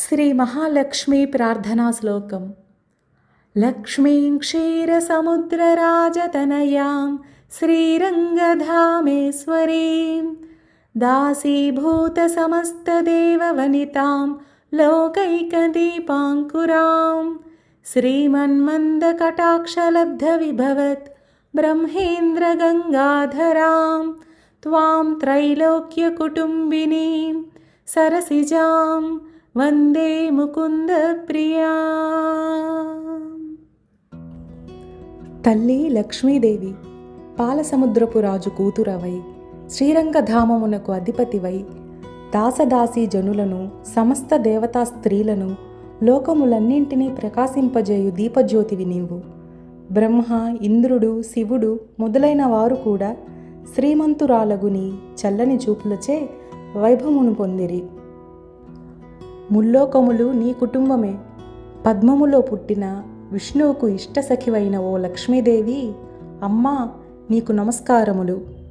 श्रीमहालक्ष्मीप्रार्थनाश्लोकं लक्ष्मीं क्षीरसमुद्रराजतनयां श्रीरङ्गधामेश्वरीं दासीभूतसमस्तदेववनितां लोकैकदीपाङ्कुरां श्रीमन्मन्दकटाक्षलब्धविभवत् ब्रह्मेन्द्रगङ्गाधरां त्वां त्रैलोक्यकुटुम्बिनीं सरसिजां వందే ముకుంద ప్రియా. తల్లి లక్ష్మీదేవి పాలసముద్రపు రాజు కూతురవై శ్రీరంగధామమునకు అధిపతివై దాసదాసీ జనులను సమస్త దేవతా స్త్రీలను లోకములన్నింటినీ ప్రకాశింపజేయు దీపజ్యోతివి నీవు. బ్రహ్మ ఇంద్రుడు శివుడు మొదలైన వారు కూడా శ్రీమంతురాలగుని చల్లని చూపులచే వైభవమును పొందిరి. ముల్లోకములు నీ కుటుంబమే. పద్మములో పుట్టిన విష్ణువుకు ఇష్టసఖివైన ఓ లక్ష్మీదేవి అమ్మా నీకు నమస్కారములు.